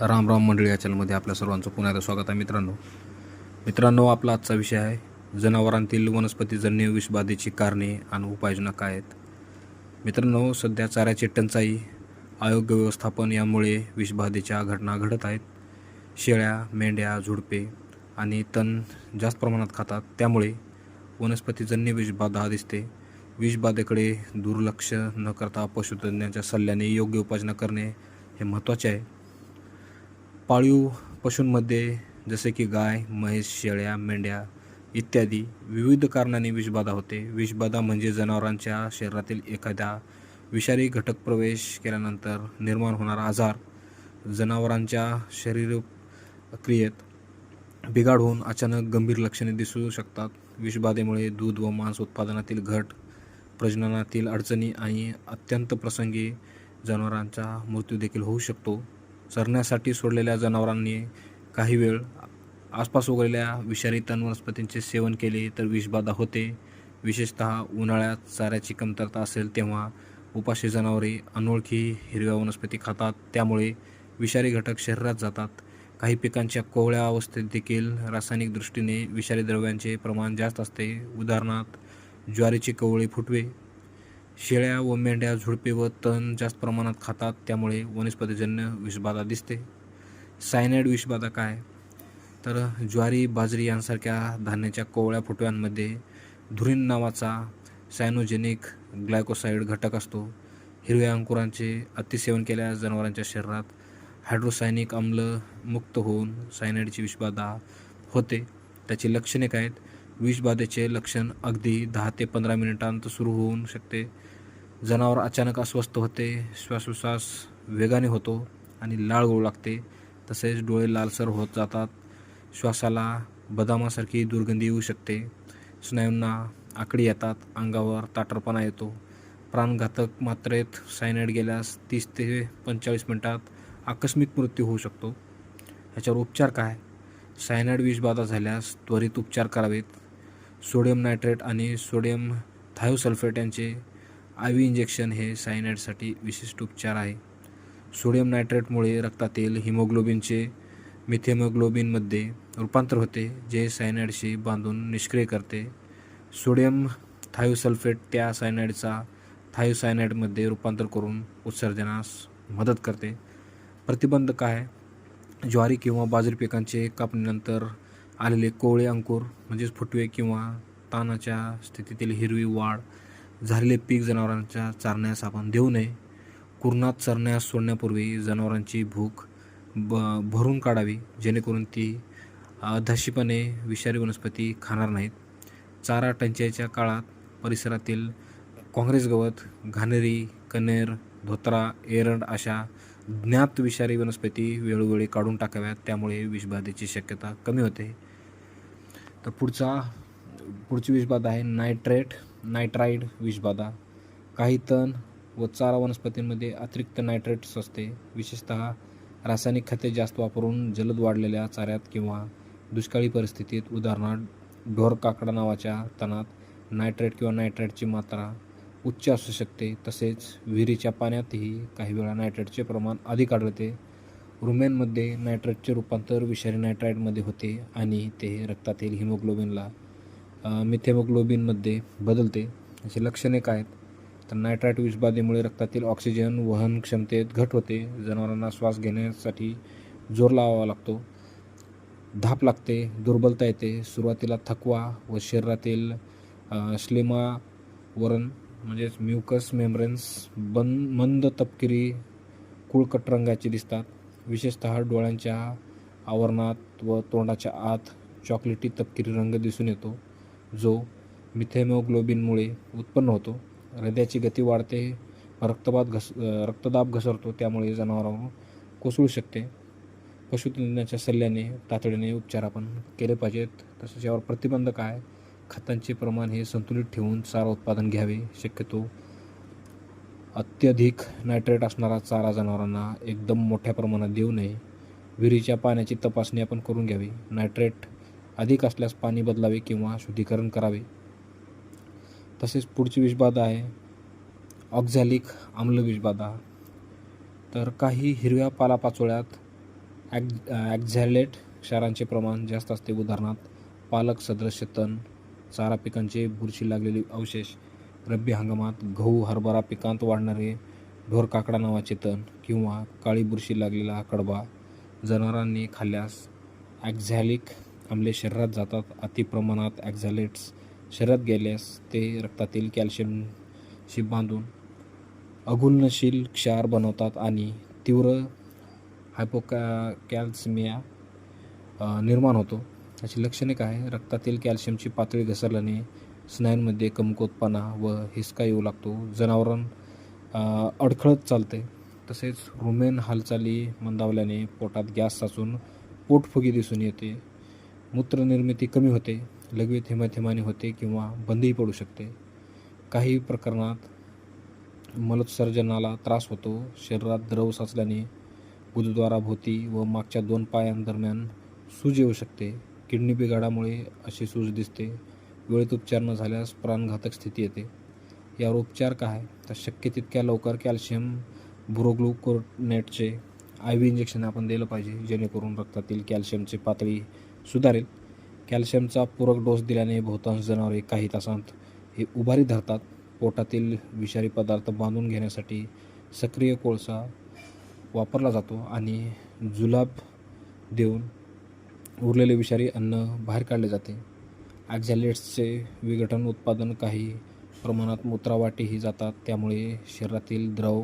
राम राम मंडळी या चॅनलमध्ये आपल्या सर्वांचं पुन्हा एकदा स्वागत आहे मित्रांनो. मित्रांनो आपला आजचा विषय आहे जनावरांतील वनस्पतीजन्य विषबाधेची कारणे आणि उपाययोजना काय आहेत? मित्रांनो सध्या चाऱ्याची टंचाई आरोग्य व्यवस्थापन यामुळे विषबाधेच्या घटना घडत आहेत. शेळ्या मेंढ्या झुडपे आणि तण जास्त प्रमाणात खातात. त्यामुळे वनस्पतीजन्य विषबाधा दिसते. विषबाधेकडे दुर्लक्ष न करता पशुतज्ञांच्या सल्ल्याने योग्य उपाययोजना करणे हे महत्त्वाचे आहे. पाळीव पशूंमध्ये जसे की गाय म्हैस शेळ्या मेंढ्या इत्यादी विविध कारणांनी विषबाधा होते. विषबाधा म्हणजे जनावरांच्या शरीरातील एखाद्या विषारी घटक प्रवेश केल्यानंतर निर्माण होणारा आजार. जनावरांच्या शरीर क्रियेत बिघाड होऊन अचानक गंभीर लक्षणे दिसू शकतात. विषबाधेमुळे दूध व मांस उत्पादनातील घट प्रजननातील अडचणी आणि अत्यंत प्रसंगी जनावरांचा मृत्यू देखील होऊ शकतो. चरण्यासाठी सोडलेल्या जनावरांनी काही वेळ आसपास उगवलेल्या विषारी तण वनस्पतींचे सेवन केले तर विषबाधा होते. विशेषतः उन्हाळ्यात चाऱ्याची कमतरता असेल तेव्हा उपाशी जनावरे अनोळखी हिरव्या वनस्पती खातात. त्यामुळे विषारी घटक शरीरात जातात. काही पिकांच्या कोवळ्या अवस्थेत देखील रासायनिक दृष्टीने विषारी द्रव्यांचे प्रमाण जास्त असते. उदाहरणार्थ ज्वारीची कवळी फुटवे शेळ्या व मेंढ्या झुडपे व तण जास्त प्रमाणात खातात त्यामुळे वनस्पतीजन्य विषबाधा दिसते. सायनाईड विषबाधा काय? तर ज्वारी बाजरी यांसारख्या धान्याच्या कोवळ्या फुटव्यांमध्ये धुरीन नावाचा सायनोजेनिक ग्लायकोसाईड घटक असतो. हिरव्या अंकुरांचे अतिसेवन केल्यास जनावरांच्या शरीरात हायड्रोसायनिक आम्ल मुक्त होऊन सायनाईडची विषबाधा होते. त्याची लक्षणे काय आहेत? विषबाधेचे लक्षण अगदी दहा ते पंधरा मिनिटांत सुरू होऊ शकते. जनावर अचानक अस्वस्थ होते श्वासोश्वास वेगाने होतो आणि लाळ गळू लागते. तसेच डोळे लालसर होत जातात. श्वासाला बदामासारखी दुर्गंधी येऊ शकते. स्नायूंना आकडी येतात अंगावर ताटरपणा येतो. प्राणघातक मात्रेत सायनाईड गेल्यास तीस ते पंचेचाळीस मिनिटात आकस्मिक मृत्यू होऊ शकतो. ह्याच्यावर उपचार काय? सायनाईड विषबाधा झाल्यास त्वरित उपचार करावेत. सोडियम नायट्रेट आणि सोडियम थायोसल्फेट यांचे आय व्ही इंजेक्शन हे सायनाईडसाठी विशिष्ट उपचार आहे. सोडियम नायट्रेटमुळे रक्तातील हिमोग्लोबिनचे मिथेमोग्लोबिनमध्ये रूपांतर होते जे सायनाईडशी बांधून निष्क्रिय करते. सोडियम थायोसल्फेट त्या सायनाईडचा थायोसायनाईडमध्ये रूपांतर करून उत्सर्जनास मदत करते. प्रतिबंध काय ज्वारी किंवा बाजरी पिकांचे कापणीनंतर आलेले कोवळे अंकुर म्हणजेच फुटवे किंवा तानाच्या स्थितीतील हिरवी वाढ झालेले पीक जनावरांच्या चारण्यास आपण देऊ नये. कुरणात चरण्यास सोडण्यापूर्वी जनावरांची भूक ब भरून काढावी जेणेकरून ती धशीपणे विषारी वनस्पती खाणार नाहीत. चारा टंचाईच्या काळात परिसरातील काँग्रेस गवत घाणेरी कनेर धोत्रा एरंड अशा ज्ञात विषारी वनस्पती वेळोवेळी काढून टाकाव्यात त्यामुळे विषबाधेची शक्यता कमी होते. तर पुढचा पुढची विषबाधा आहे नायट्रेट नायट्राईड विषबाधा. काही तण व चारा वनस्पतींमध्ये अतिरिक्त नायट्रेट्स असते विशेषतः रासायनिक खते जास्त वापरून जलद वाढलेल्या चाऱ्यात किंवा दुष्काळी परिस्थितीत उदाहरणार्थ ढोर काकडा नावाच्या तणात नायट्रेट किंवा नायट्रेटची मात्रा उच्च असू शकते. तसेच विहिरीच्या पाण्यातही काही वेळा नायट्रेटचे प्रमाण अधिक आढळते. रुमेनमध्ये नायट्रेटचे रूपांतर विषारी नायट्राईटमध्ये होते आणि ते रक्तातील हिमोग्लोबिनला मिथेमोग्लोबिनमध्ये बदलते. असे लक्षणे काय आहेत. तर नायट्राईट विषबाधेमुळे रक्तातील ऑक्सिजन वहन क्षमतेत घट होते. जनावरांना श्वास घेण्यासाठी जोर लावावा लागतो. धाप लागते दुर्बलता येते. सुरुवातीला थकवा व शरीरातील श्लेमावरण म्हणजेच म्युकस मेम्ब्रेन्स बंद मंद तपकिरी कुळकट रंगाचे दिसतात. विशेषतः डोळ्यांच्या आवरणात व तोंडाच्या आत चॉकलेटी तपकिरी रंग दिसून येतो जो मिथेमोग्लोबिनमुळे उत्पन्न होतो. हृदयाची गती वाढते रक्तपात घस रक्तदाब घसरतो त्यामुळे जनावरांवर कोसळू शकते. पशुतज्ञाच्या सल्ल्याने तातडीने उपचार आपण केले पाहिजेत. तसेच यावर प्रतिबंध काय खतांचे प्रमाण हे संतुलित ठेवून चारा उत्पादन घ्यावे शक्यतो अत्यधिक नायट्रेट असणारा चारा जनावरांना एकदम मोठ्या प्रमाणात देऊ नये. विहिरीच्या पाण्याची तपासणी आपण करून घ्यावी. नायट्रेट अधिक असल्यास पाणी बदलावे किंवा शुद्धीकरण करावे. तसेच पुढची विषबाधा आहे. ऑक्झॅलिक आम्ल विषबाधा तर काही हिरव्या पालापाचोळ्यात ॲग ॲक्झॅलेट क्षारांचे प्रमाण जास्त असते. उदाहरणार्थ पालक सदृश्य तण चारा पिकांचे बुरशी लागलेले अवशेष रब्बी हंगामात गहू हरभरा पिकांत वाढणारे ढोरकाकडा नावाचे तण किंवा काळी बुरशी लागलेला कडबा जनावरांनी खाल्ल्यास ॲक्झॅलिक आम्ले शरीरात जातात. अति प्रमाणात ॲक्झॅलेट्स शरीरात गेल्यास ते रक्तातील कॅल्शियमशी बांधून अगुलनशील क्षार बनवतात आणि तीव्र हायपोका कॅल्सिमिया निर्माण होतो. याची लक्षणे काय? रक्तातील कॅल्शियमची पातळी घसरल्याने स्नायूंमध्ये कमकुवतपणा व हिसका येऊ लागतो. जनावरां अडखळत चालते. तसेच रुमेन हालचाली मंदावल्याने पोटात गॅस साचून पोटफुगी दिसून येते. मूत्रनिर्मिती कमी होते. लघवी थेमाथेमाने होते किंवा बंदही पडू शकते. काही प्रकरणात मलोत्सर्जनाला त्रास होतो. शरीरात द्रव साचल्याने गुरुद्वाराभोवती व मागच्या दोन पायांदरम्यान सूज येऊ शकते. किडनी बिघाडामुळे अशी सूज दिसते. वेळेत उपचार न झाल्यास प्राणघातक स्थिती येते. यावर उपचार काय तर शक्य तितक्या लवकर कॅल्शियम बुरोग्लुकोनेटचे आय व्ही इंजेक्शन आपण दिलं पाहिजे जेणेकरून रक्तातील कॅल्शियमची पातळी सुधारेल. कॅल्शियमचा पूरक डोस दिल्याने बहुतांश जनावरे काही तासांत हे उभारी धरतात. पोटातील विषारी पदार्थ बांधून घेण्यासाठी सक्रिय कोळसा वापरला जातो आणि जुलाब देऊन उरलेले विषारी अन्न बाहेर काढले जाते. ॲक्झॅलेट्सचे विघटन उत्पादन काही प्रमाणात मूत्रावाटेही जातात. त्यामुळे शरीरातील द्रव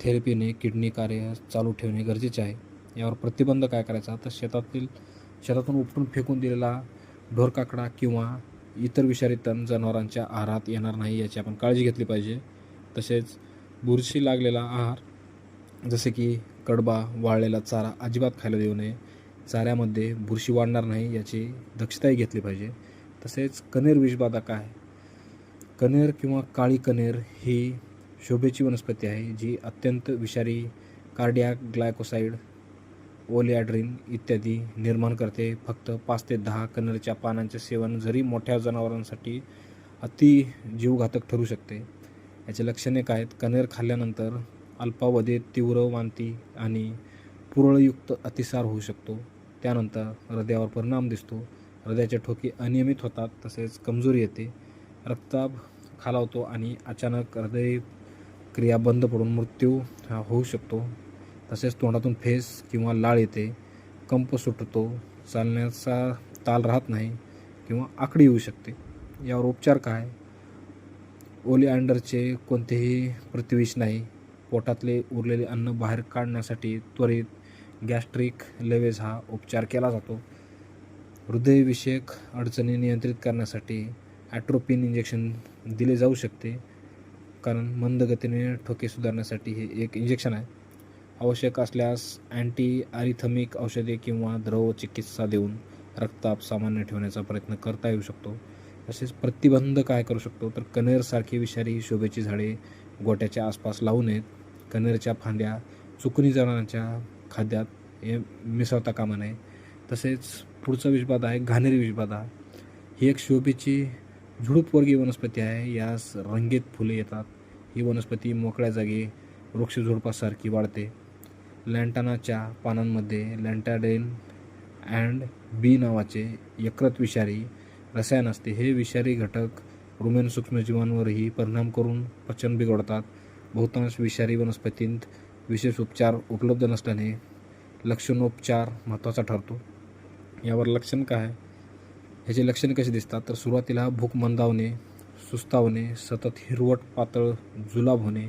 थेरपीने किडनी कार्य चालू ठेवणे गरजेचे आहे. यावर प्रतिबंध काय करायचा? तर शेतातील शेतातून उपटून फेकून दिलेला ढोरकाकडा किंवा इतर विषारी तण जनावरांच्या आहारात येणार नाही याची आपण काळजी घेतली पाहिजे. तसेच बुरशी लागलेला आहार जसे की कडबा वाळलेला चारा अजिबात खायला देऊ नये. चाऱ्यामध्ये बुरशी वाढणार नाही याची दक्षताही घेतली पाहिजे. तसेच कनेर विषबाधा काय? कनेर किंवा काळी कनेर ही शोभेची वनस्पती आहे जी अत्यंत विषारी कार्डियाक ग्लायकोसाईड ओलियाड्रिन इत्यादी निर्माण करते. फक्त पाच ते दहा कनेरच्या पानांचे सेवन जरी मोठ्या जनावरांसाठी अति जीवघातक ठरू शकते. याचे लक्षणे काय आहेत? कनेर खाल्ल्यानंतर अल्पावधीत तीव्र वांती आणि पुरळयुक्त अतिसार होऊ शकतो. त्यानंतर हृदयावर परिणाम दिसतो. हृदयाचे ठोके अनियमित होतात तसेच कमजोरी येते. रक्ताप खालावतो आणि अचानक हृदय क्रिया बंद पडून मृत्यू हा होऊ शकतो. तसेच तोंडातून फेस किंवा लाळ येते. कंप सुटतो. चालण्याचा ताल राहत नाही किंवा आकडी येऊ शकते. यावर उपचार काय? ओलिअँडरचे कोणतेही प्रतिविष नाही. पोटातले उरलेले अन्न बाहेर काढण्यासाठी त्वरित गॅस्ट्रिक लेवेज हा उपचार केला जातो. हृदयविषयक अडचणी नियंत्रित करण्यासाठी ॲट्रोपिन इंजेक्शन दिले जाऊ शकते. कारण मंद गतीने ठोके सुधारण्यासाठी हे एक इंजेक्शन आहे. आवश्यक असल्यास अँटी आरिथमिक औषधे किंवा द्रव चिकित्सा देऊन रक्ताप सामान्य ठेवण्याचा प्रयत्न करता येऊ शकतो. तसेच प्रतिबंध काय करू शकतो? तर कनेरसारखी विषारी शोभेची झाडे गोट्याच्या आसपास लावू नयेत. कनेरच्या फांद्या चुकणी जनाच्या खाद्यात हे मिसळता कामा नये. तसेच पुढचा विषबाधा आहे घाणेरी विषबाधा. ही एक शोभेची झुडूपवर्गीय वनस्पती आहे. यास रंगीत फुले येतात. ही वनस्पती मोकळ्या जागी वृक्षझुडपासारखी वाढते. लँटानाच्या पानांमध्ये लँटाडेन अँड बी नावाचे यकृत विषारी रसायन असते. हे विषारी घटक रुमेन सूक्ष्मजीवांवरही परिणाम करून पचन बिघडतात. बहुतांश विषारी वनस्पतींत विशेष उपचार उपलब्ध नसल्याने लक्षणोपचार महत्त्वाचा ठरतो. यावर लक्षण काय? ह्याचे लक्षणे कसे दिसतात? तर सुरुवातीला भूक मंदावणे सुस्तावणे सतत हिरवट पातळ जुलाब होणे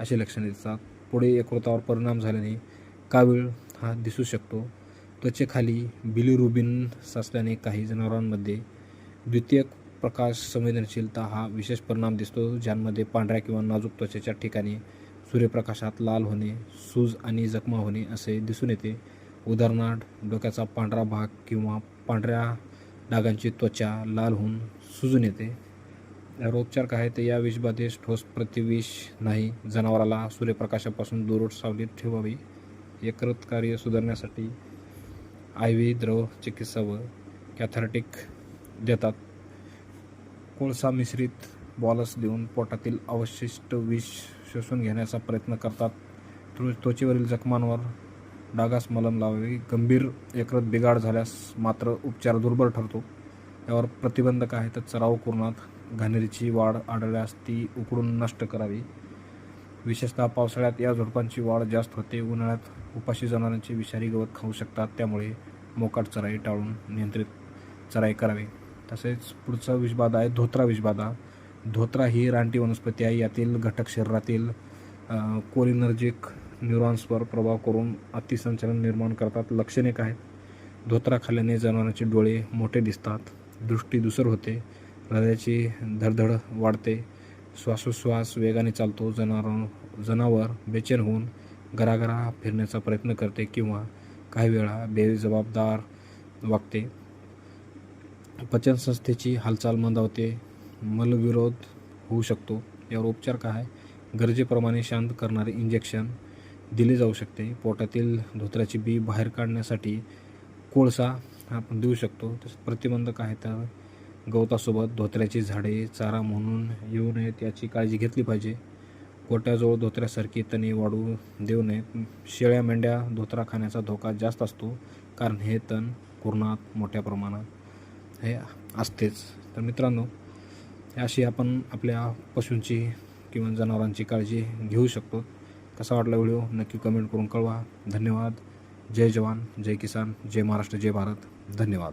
असे लक्षणे दिसतात. पुढे यकृतावर परिणाम झाल्याने कावीळ हा दिसू शकतो. त्वचेखाली बिलिरुबिन साचल्याने काही जनावरांमध्ये द्वितीयक प्रकाश संवेदनशीलता हा विशेष परिणाम दिसतो ज्यांमध्ये पांढऱ्या किंवा नाजूक त्वचेच्या ठिकाणी सूर्यप्रकाशात लाल होणे सूज आणि जखमा होणे असे दिसून येते. उदाहरणार्थ डोक्याचा पांढरा भाग किंवा पांढऱ्या डागांची त्वचा लाल होऊन सुजून येते. यावर उपचार काय तर या विषबाधेस ठोस प्रतिविष नाही. जनावराला सूर्यप्रकाशापासून दूर सावलीत ठेवावी. यकृत कार्य सुधारण्यासाठी आय व्ही द्रव चिकित्सा व कॅथरेटिक देतात. कोळसा मिश्रित बॉलस देऊन पोटातील अवशिष्ट विष शोषून घेण्याचा प्रयत्न करतात. त्व त्वचेवरील जखमांवर डागास मलम लावावी. गंभीर एकरत बिघाड झाल्यास मात्र उपचार दुर्बल ठरतो. यावर प्रतिबंधक आहे तर चराव कुरणात घाणेरीची वाढ आढळल्यास ती उकडून नष्ट करावी. विशेषतः पावसाळ्यात या झुडपांची वाढ जास्त होते. उन्हाळ्यात उपाशी जनावरांची विषारी गवत खाऊ शकतात. त्यामुळे मोकाट चराई टाळून नियंत्रित चराई करावी. तसेच पुढचा विषबाधा आहे धोत्रा विषबाधा. धोत्रा ही रानटी वनस्पती आहे. यातील घटक शरीरातील कोलिनर्जिक न्यूरॉन्सवर प्रभाव करून अतिसंचलन निर्माण करतात. लक्षणे काय धोत्रा खाल्ल्याने जनावरांचे डोळे मोठे दिसतात दृष्टी दुसर होते हृदयाची धडधड वाढते श्वासोश्वास वेगाने चालतो जनावर जनावर बेचैन होऊन घराघरा फिरण्याचा प्रयत्न करते किंवा काही वेळा बेजबाबदार वागते. पचनसंस्थेची हालचाल मंदावते मलविरोध होऊ शकतो. यावर उपचार काय आहे? गरजेप्रमाणे शांत करणारे इंजेक्शन दिले जाऊ शकते. पोटातील धोत्र्याची बी बाहेर काढण्यासाठी कोळसा आपण देऊ शकतो. तसं प्रतिबंधक आहे? तर गवतासोबत धोत्र्याची झाडे चारा म्हणून येऊ नयेत याची काळजी घेतली पाहिजे. गोट्याजवळ धोत्र्यासारखी तणे वाढू देऊ नयेत. शेळ्या मेंढ्या धोत्रा खाण्याचा धोका जास्त असतो. कारण हे तण कुरणात मोठ्या प्रमाणात हे असतेच. तर मित्रांनो अशी आपण आपल्या पशूंची किंवा जनावरांची काळजी घेऊ शकतो. कसा वाटला व्हिडिओ? नक्की कमेंट करून कळवा. धन्यवाद. जय जवान जय किसान जय महाराष्ट्र जय भारत. धन्यवाद.